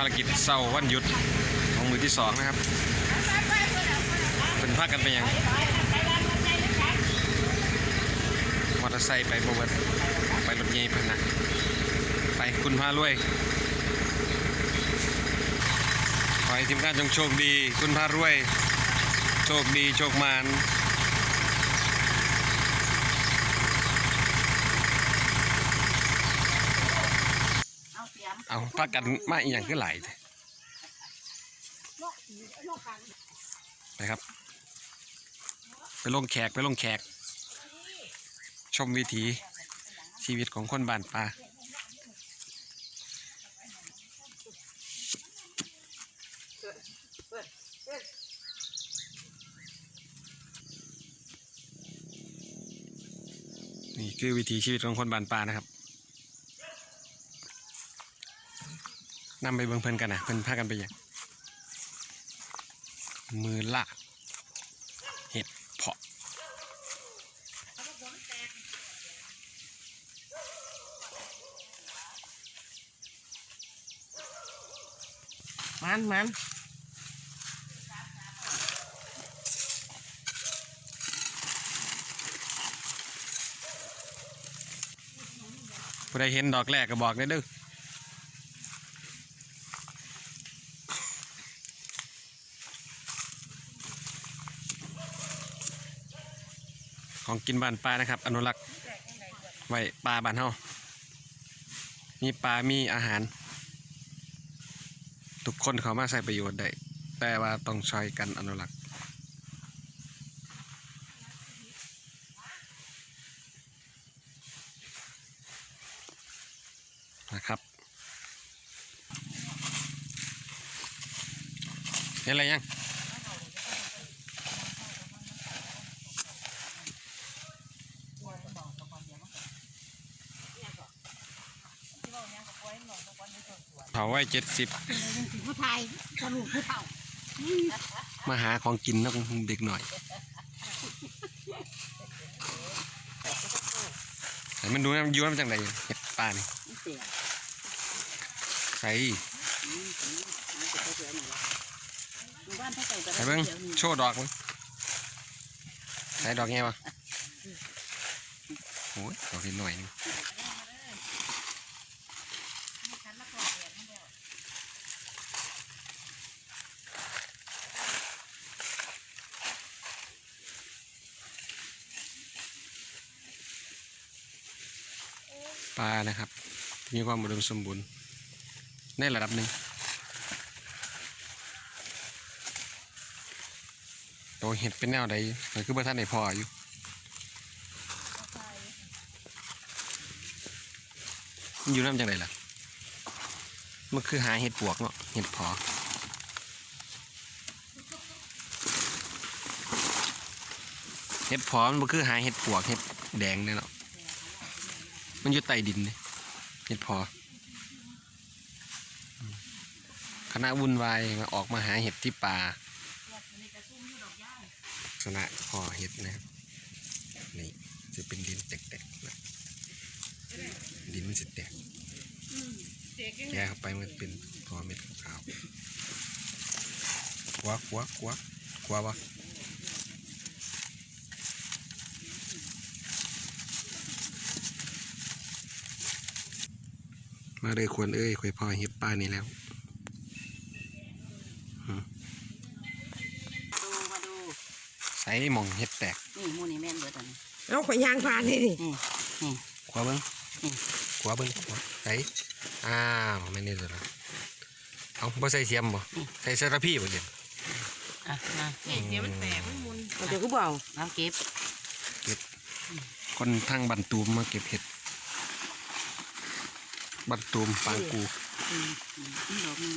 ภารกิจเศร้าวันหยุดของมือที่สองนะครับเป็นพาคกันไปยังมอเตอร์ไซค์ไปบวชไปรถใหญ่พนนะไปคุณพารวยขอให้ทีมงานจงโชคดี คุณพารวย โชคดี โชคมาน เอา เอาพากันมาอีกอย่างก็หลายแท้ไปครับ ไปลงแขกไปลงแขก ชมวิถีชีวิตของคนบ้านป่านี่คือวิถีชีวิตของคนบ้านป่านะครับ นำไปเบิ่งเพิ่นกันนะเพิ่นพากันไปอย่างมือลากเห็ดเพาะมันมันผู้ใดเห็นดอกแรกก็บอกได้เด้อ ของกินบ้านปลานะครับ อนุรักษ์ไว้ปลาบ้านเฮามีปลา มีอาหาร ทุกคนเขามาใส่ประโยชน์ได้ แต่ว่าต้องช่วยกันอนุรักษ์นะครับเห็นอะไรยัง เผาไว้เจ็ดสิบผู้ไทยสรุปผู้เฒ่ามาหาของกินแล้วเด็กหน่อยมันดูนะมันอยูน้ำจังไดเห็ดป่านี่ยใส่ใส่เบิ้งโชว์ดอกมั้งใส่ดอกไงวะโอ้ยดอกนิดหน่อยนึง ปลานะครับ มีความอุดมสมบูรณ์ในระดับหนึ่งตัวเห็ดเป็นแนวใดมันคือบ่ท่านไหนพออยู่อยู่น้ำจังไดล่ะ มันคือหาเห็ดปวกเนาะเห็ดพอเห็ดพอมันคือหาเห็ดปวกเห็ดแดงเนี่ยเนาะ มันอยู่ใต้ดินเนี่ยเห็ดพออืมคณะวุ่นวายมาออกมาหาเห็ดที่ป่าลักษณะพอเห็ดนะครับนี่จะเป็นดินแตกๆนะดินมันจะแตกแกะเข้าไปมันเป็นพอเม็ดขาวๆกวักกวักกวักกวักวะ มาเลยควรเอ้ยควายพอเห็ดป้านี่แล้วดูมาดูใส่หมองเห็ดแตก นี่มูนี่แม่นเบิดอันนี้เอาข่อยยางผ่านนี่ดินี่นี่ ขวาเบิ้งอืม ขวาเบิ้งขวาใส่อ้าวไม่นี่เลยละเอาบ่ใส่เทียมบ่ใส่เซราพี่บ่เดี๋ยวอะมาเดี๋ยวมันแตกมันมุนมันจะก็เบาเอาเก็บคนทางบันตูมมาเก็บเห็ด บันตูมปางกูอืมอืมดอกนี่